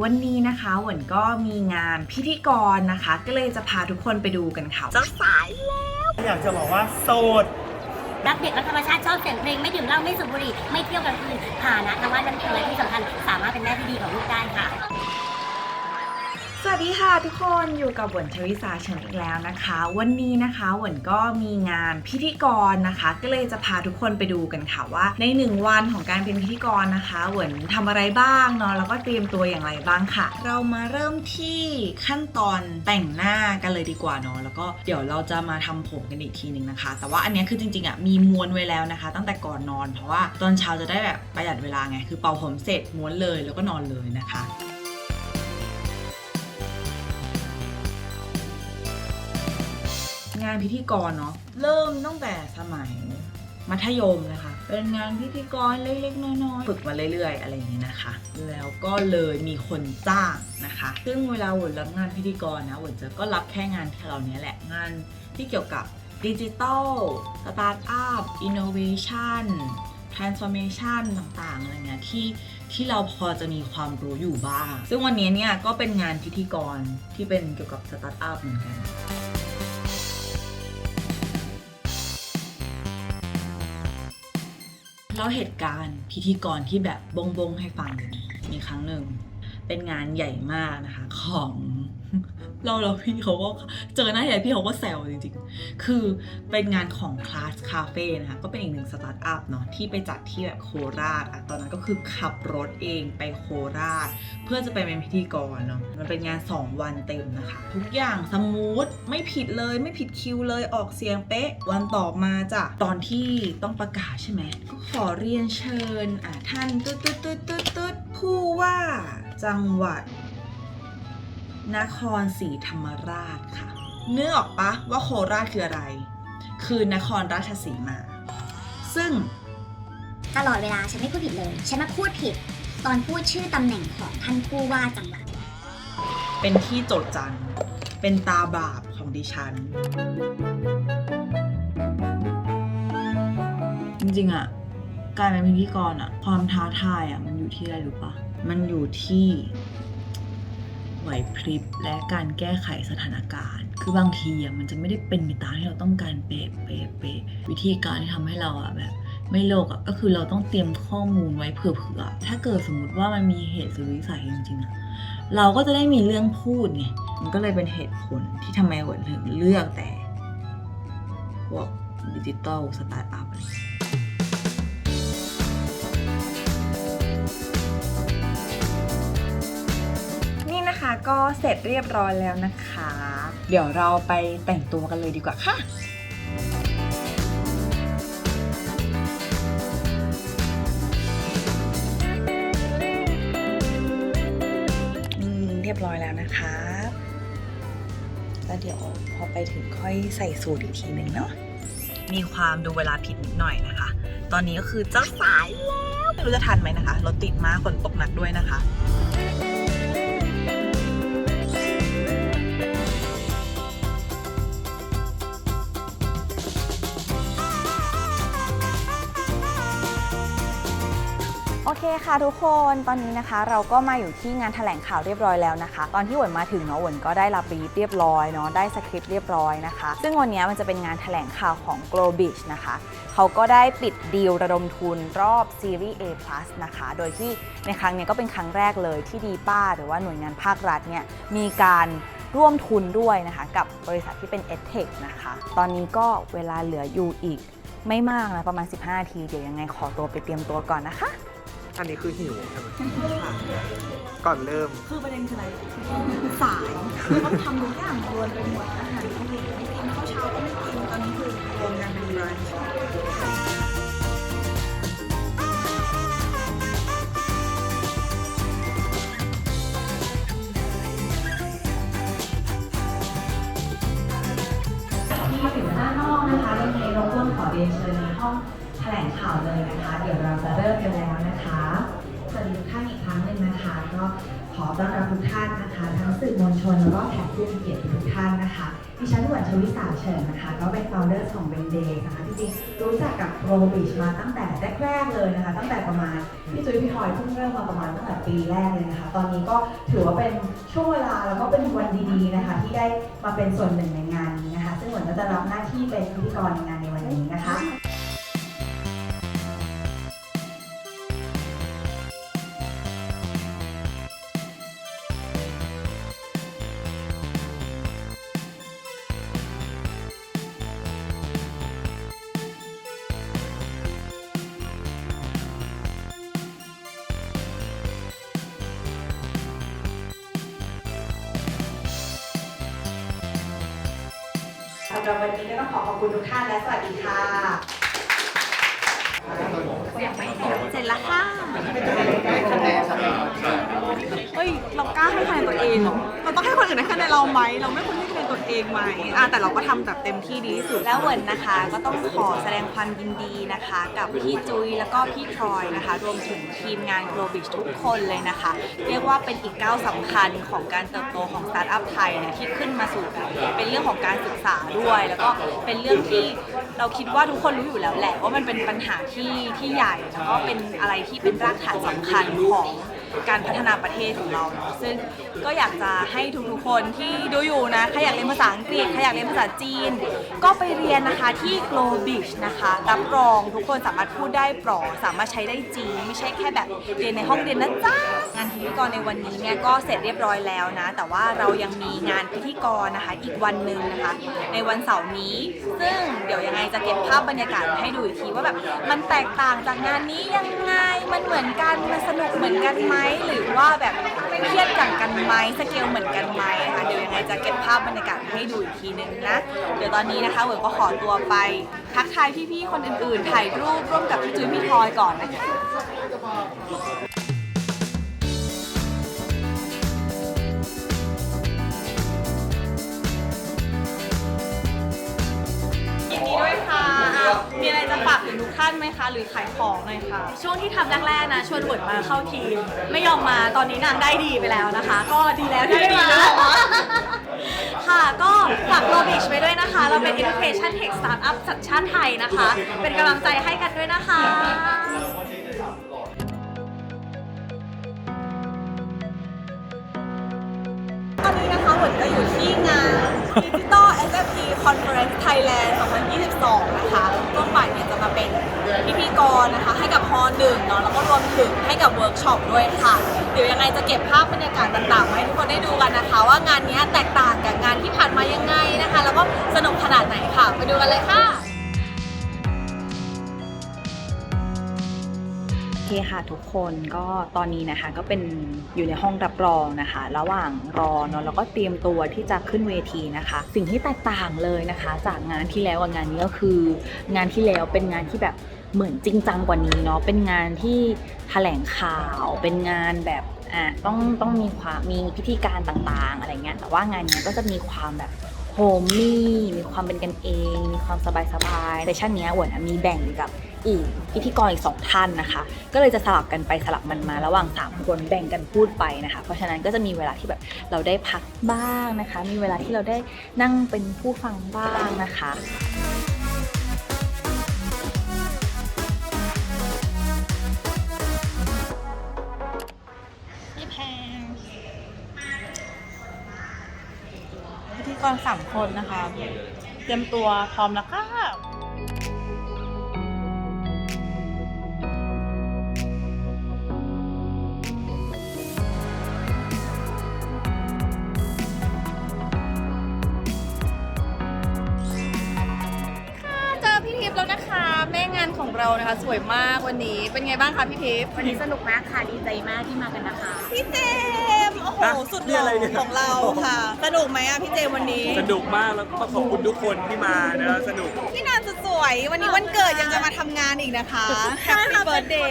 วันนี้นะคะหวนก็มีงานพิธีกรนะคะ ก็เลยจะพาทุกคนไปดูกันค่ะเจ้าสายอยากจะบอกว่าโสดรักเด็กรักธรรมชาติชอบเสียงเพลงไม่ดื่มเหล้าไม่สูบบุหรี่ไม่เที่ยวกลางคืนฐานะทางบ้านน้ำเพลที่สำคัญสามารถเป็นแม่ที่ดีของลูกได้ค่ะ สวัสดีค่ะทุกคนอยู่กับหวนชวิสาเฉินอีกแล้วนะคะ วันนี้นะคะหวนก็มีงานพิธีกรนะคะ ก็เลยจะพาทุกคนไปดูกันค่ะว่า ในหนึ่งวันของการเป็นพิธีกรนะคะหวนทำอะไรบ้างเนาะแล้วก็เตรียมตัวอย่างไรบ้างค่ะ เรามาเริ่มที่ขั้นตอนแต่งหน้ากันเลยดีกว่าเนาะแล้วก็เดี๋ยวเราจะมาทำผมกันอีกทีหนึ่งนะคะ แต่ว่าอันนี้คือจริงๆอะมีม้วนไว้แล้วนะคะ ตั้งแต่ก่อนนอน เพราะว่าตอนเช้าจะได้แบบประหยัดเวลาไงคือเป่าผมเสร็จม้วนเลยแล้วก็นอนเลยนะคะ งานพิธีกรเนาะเริ่มตั้งแต่สมัยมัธยมนะคะ เป็นงานพิธีกรเล็กๆน้อยๆฝึกมาเรื่อย ๆ อะไรอย่างนี้นะคะ แล้วก็เลยมีคนจ้างนะคะ ซึ่งเวลาหวนรับงานพิธีกรนะหวนจะก็รับแค่งานเหล่านี้แหละงานที่เกี่ยวกับดิจิทัลสตาร์ทอัพอินโนเวชัน transformation ต่างๆอะไรเงี้ยที่ที่เราพอจะมีความรู้อยู่บ้าง ซึ่งวันนี้เนี่ยก็เป็นงานพิธีกรที่เป็นเกี่ยวกับสตาร์ทอัพเหมือนกัน เล่าเหตุการณ์พิธีกรที่แบบบงบงให้ฟังมีครั้งหนึ่ง เป็นงานใหญ่มากนะคะ ของ เราเราพี่เขาก็เจอหน้าใหญ่พี่เขาก็แซวจริงๆ คือเป็นงานของคลาสคาเฟ่นะคะ ก็เป็นอีกหนึ่งสตาร์ทอัพเนาะที่ไปจัดที่แบบโคราชอะตอนนั้นก็คือขับรถเองไปโคราช เพื่อจะไปเป็นพิธีกรเนาะ มันเป็นงาน 2 วันเต็มนะคะ ทุกอย่างสมูทไม่ผิดเลยไม่ผิดคิวเลยออกเสียงเป๊ะ วันต่อมาจ้ะตอนที่ต้องประกาศใช่ไหมก็ขอเรียนเชิญอะท่านตุ๊ดตุ๊ดตุ๊ดตุ๊ดตุ๊ดผู้ว่าจังหวัด นครศรีธรรมราชค่ะ เนื้อออกปะว่าโคราชคืออะไร คือนครราชสีมา ซึ่งตลอดเวลาฉันไม่พูดผิดเลย ฉันมาพูดผิด ตอนพูดชื่อตำแหน่งของท่านผู้ว่าจังหวัด เป็นที่โจดจัน เป็นตาบาปของดิฉัน จริงๆอะการเป็นพิธีกรอะความท้าทายอะมันอยู่ที่อะไรรู้ปะมันอยู่ที่ ไหวพริบและการแก้ไขสถานการณ์ คือบางทีอะมันจะไม่ได้เป็นไปตามที่เราต้องการเป๊ะเป๊ะเป๊ะวิธีการที่ทำให้เราอะแบบไม่โลกอะก็คือเราต้องเตรียมข้อมูลไว้เผื่อๆถ้าเกิดสมมติว่ามันมีเหตุสุดวิสัยจริงๆอะเราก็จะได้มีเรื่องพูดไงมันก็เลยเป็นเหตุผลที่ทำไมหวนถึงเลือกแต่พวกดิจิตอลสตาร์ทอัพอะไร ก็เสร็จเรียบร้อยแล้วนะคะ เดี๋ยวเราไปแต่งตัวกันเลยดีกว่าค่ะเรียบร้อยแล้วนะคะแล้วเดี๋ยวพอไปถึงค่อยใส่สูตรอีกทีหนึ่งเนาะมีความดูเวลาผิดนิดหน่อยนะคะ ตอนนี้ก็คือจะสายแล้ว ไม่รู้จะทันไหมนะคะ รถติดมากฝนตกหนักด้วยนะคะ อเคค่ะทุกคนตอนนี้นะคะ เราก็มาอยู่ที่งานแถลงข่าวเรียบร้อยแล้วนะคะ ตอนที่หวนมาถึงเนาะหวนก็ได้รับบรีฟเรียบร้อยเนาะได้สคริปต์เรียบร้อยนะคะ ซึ่งวันนี้มันจะเป็นงานแถลงข่าวของ g l o b i s h นะคะเขาก็ได้ปิดดีลระดมทุนรอบซีรีส์ A+ นะคะ โดยที่ในครั้งนี้ก็เป็นครั้งแรกเลยที่ดีป้า หรือว่าหน่วยงานภาครัฐเนี่ยมีการร่วมทุนด้วยนะคะ กับบริษัทที่เป็น EdTech นะคะ ตอนนี้ก็เวลาเหลืออยู่อีกไม่มากนะ ประมาณ 15นาที เดี๋ยวยังไงขอตัวไปเตรียมตัวก่อนนะคะ อันนี้คือหิวใช่ไหมก่อนเริ่ม คือประเด็นคืออะไรสายต้องทำทุกอย่างรวนไปหมดอาหารก็ไม่กินข้าวเช้าก็ไม่กินตอนนี้คือรวมกันเป็นบรันช์มาถึงด้านนอกนะคะยังไงรบกวนขอเรียนเชิญในห้องแถลงข่าวเลยนะคะ เดี๋ยวเราจะเริ่มกันแล้ว สวัสดีทุกท่านอีกครั้งหนึ่งนะคะ ก็ขอต้อนรับทุกท่านนะคะ ทั้งสื่อมวลชนแล้วก็แขกผู้มีเกียรติทุกท่านนะคะดิฉันหวนชวิสาเฉินนะคะ ก็เป็น founder ของ b r a i n d a y นะคะจริงๆรู้จักกับโรบิชมาตั้งแต่แรกๆเลยนะคะ ตั้งแต่ประมาณพี่จุ้ยพี่ทอยเพิ่งเริ่มมาประมาณตั้งแต่ปีแรกเลยนะคะ ตอนนี้ก็ถือว่าเป็นช่วงเวลาแล้วก็เป็นวันดีๆนะคะ ที่ได้มาเป็นส่วนหนึ่งในงานนี้นะคะ ซึ่งเหมือนก็จะรับหน้าที่เป็นพิธีกรในงานในวันนี้นะคะำหรับวันนี้ก็ต้องขอขอบคุณทุกท่านและสวัสดีค่ะเสร็จแล้วค่ะเฮ้ยเรากล้าให้คะแนนตัวเองเหรอเราต้องให้คนอื่นให้คะแนนเราไหมเราไม่ควรให้คะแนนตัวเองไหมอะแต่เราก็ทำแบบเต็มที่ดีที่สุด แล้วเหวินนะคะก็ต้องขอแสดงความยินดีนะคะ กับพี่จุ้ยแล้วก็พี่ทรอยนะคะ รวมถึงทีมงาน Globis ทุกคนเลยนะคะ เรียกว่าเป็นอีกก้าวสำคัญของการเติบโตของสตาร์ทอัพไทยเนี่ยที่ขึ้นมาสู่แบบเป็นเรื่องของการศึกษาด้วย แล้วก็เป็นเรื่องที่เราคิดว่าทุกคนรู้อยู่แล้วแหละว่ามันเป็นปัญหาที่ที่ใหญ่แล้วก็เป็นอะไรที่เป็นรากฐานสำคัญของ การพัฒนาประเทศของเราเนาะซึ่งก็อยากจะให้ทุกๆคนที่ดูอยู่นะใครอยากเรียนภาษาอังกฤษใครอยากเรียนภาษาจีน ก็ไปเรียนนะคะที่ Globis นะคะรับรองทุกคนสามารถพูดได้ปลอสามารถใช้ได้จริง ไม่ใช่แค่แบบเรียนในห้องเรียนนะจ๊ะงานพิธีกรในวันนี้เนี่ยก็เสร็จเรียบร้อยแล้วนะ แต่ว่าเรายังมีงานพิธีกรนะคะอีกวันหนึ่งนะคะ ในวันเสาร์นี้ ซึ่งเดี๋ยวยังไงจะเก็บภาพบรรยากาศให้ดูอีกทีว่าแบบมันแตกต่างจากงานนี้ยังไงมันเหมือนกันมันสนุกเหมือนกันไหมหรือว่าแบบเครียดจังกันไหมสเกลเหมือนกันไหมคะเดี๋ยวยังไงจะเก็บภาพบรรยากาศมาให้ดูอีกทีนึงนะเดี๋ยวตอนนี้นะคะเหวิร์นก็ขอตัวไปทักทายพี่ๆคนอื่นๆถ่ายรูปร่วมกับพี่จุ้ยพี่ทอยก่อนนะคะ ท่านไหมคะ หรือขายของหน่อยค่ะ ช่วงที่ทำแรกๆนะชวนเวิร์ดมาเข้าทีม ไม่ยอมมาตอนนี้นางได้ดีไปแล้วนะคะ ก็ดีแล้วที่ได้มา ค่ะก็ฝากโรบิชไปด้วยนะคะ เราเป็น Education Tech Startup สัญชาติไทยนะคะ เป็นกำลังใจให้กันด้วยนะคะตอนนี้นะคะเหมือนก็อยู่ที่งาน Digital SFP Conference Thailand 2022 นะคะช่วงบ่าย เป็นพิธีกรนะคะ ให้กับฮอหนึ่งเนาะแล้วก็รวมถึงให้กับเวิร์กช็อปด้วยค่ะเดี๋ยวยังไงจะเก็บภาพบรรยากาศต่างๆมาให้ทุกคนได้ดูกันนะคะ ว่างานนี้แตกต่างกับงานที่ผ่านมายังไงนะคะ แล้วก็สนุกขนาดไหนค่ะ ไปดูกันเลยค่ะ คค่ะทุกคนก็ตอนนี้นะคะก็เป็นอยู่ในห้องรับรองนะคะ ระหว่างรอเนาะแล้วก็เตรียมตัวที่จะขึ้นเวทีนะคะ สิ่งที่แตกต่างเลยนะคะ จากงานที่แล้วกับงานนี้ก็คือ งานที่แล้วเป็นงานที่แบบเหมือนจริงจังกว่านี้เนาะเป็นงานที่แถลงข่าวเป็นงานแบบอะต้องต้องมีความมีพิธีการต่างๆ อะไรเงี้ยแต่ว่างานนี้ก็จะมีความแบบโฮมมี่มีความเป็นกันเอง มีความสบายๆแต่ชั่นเนี้ยอวดมีแบ่งกับ อีกพิธีกรอีกสองท่านนะคะ ก็เลยจะสลับกันไปสลับมันมาระหว่าง 3 คนแบ่งกันพูดไปนะคะ เพราะฉะนั้นก็จะมีเวลาที่แบบเราได้พักบ้างนะคะ มีเวลาที่เราได้นั่งเป็นผู้ฟังบ้างนะคะพิธีกรสามคนนะคะ เตรียมตัวพร้อมแล้วค่ะ ของเรานะคะ สวยมากวันนี้เป็นไงบ้างคะพี่ทิพย์วันนี้สนุกมากค่ะดีใจมากที่มากันนะคะ พี่เจมส์โอ้โหสุดหล่อของเราค่ะ สนุกไหมอะพี่เจมส์วันนี้ สนุกมากแล้วก็ขอบคุณทุกคนที่มานะสนุก พี่นานสุดสวยวันนี้วันเกิดยังจะมาทำงานอีกนะคะ Happy Birthday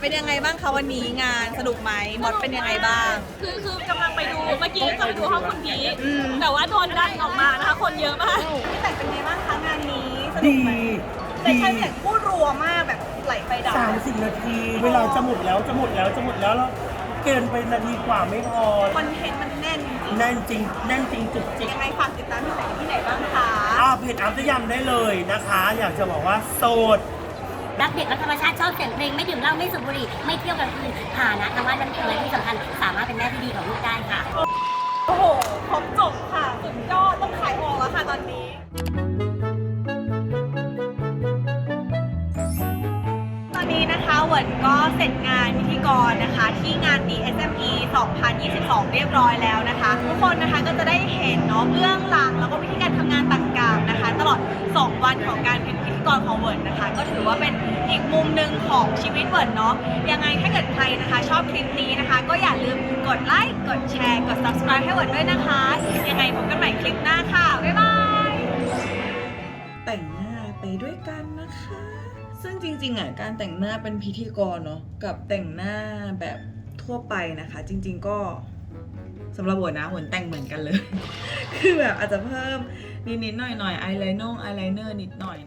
เป็นยังไงบ้างคะวันนี้งานสนุกไหมมดเป็นยังไงบ้าง คือคือกำลังไปดูเมื่อกี้กำลังไปดูห้องคุณพีทอืม แต่ว่าโดนดันออกมานะคะ คนเยอะมาก พี่แต่งเป็นไงบ้างคะงานนี้ สนุกไหมแต่ใช่พี่แต่งพูดรัวมากแบบไหลไปดับสามสิบนาที เวลาจะหมดแล้วจะหมดแล้วจะหมดแล้วแล้วเกินไปนาทีกว่าไม่พอคอนเทนต์มันแน่นจริงแน่นจริงแน่นจริงจุกจิก ยังไงฝากติดตามที่ไหนที่ไหนบ้างคะอ้าวเพจอัพสยามได้เลยนะคะ อยากจะบอกว่าโสด รักเด็กรักธรรมชาติชอบเสียงเพลงไม่ดื่มเหล้าไม่สูบบุหรี่ไม่เที่ยวกลางคืนฐานะทางบ้านมันเลยที่สำคัญสามารถเป็นแม่ที่ดีของลูกได้ค่ะ โอ้โหครบจบค่ะสุดยอดต้องขายออกแล้วค่ะตอนนี้ นะคะเหวินก็เสร็จงานพิธีกรนะคะ ที่งาน DSME 2022 เรียบร้อยแล้วนะคะ ทุกคนนะคะก็จะได้เห็นเนาะเบื้องหลังแล้วก็วิธีการทำงานต่างๆนะคะ ตลอด 2 วันของการเป็นพิธีกรของเวินนะคะ ก็ถือว่าเป็นอีกมุมหนึ่งของชีวิตเวินเนาะยังไงถ้าเกิดใครนะคะ ชอบคลิปนี้นะคะ ก็อย่าลืมกดไลค์กดแชร์กด subscribe ให้เวินด้วยนะคะยังไงพบกันใหม่คลิปหน้าค่ะบ๊ายบายแต่งหน้าไปด้วยกันนะคะ ซึ่งจริง ๆอะการแต่งหน้าเป็นพิธีกรเนาะกับแต่งหน้าแบบทั่วไปนะคะ จริง ๆ ก็สำหรับหัวนะหัวแต่งเหมือนกันเลย คือแบบอาจจะเพิ่มนิดๆหน่อยๆอายไลเนอร์อายไลเนอร์นิดหน่อย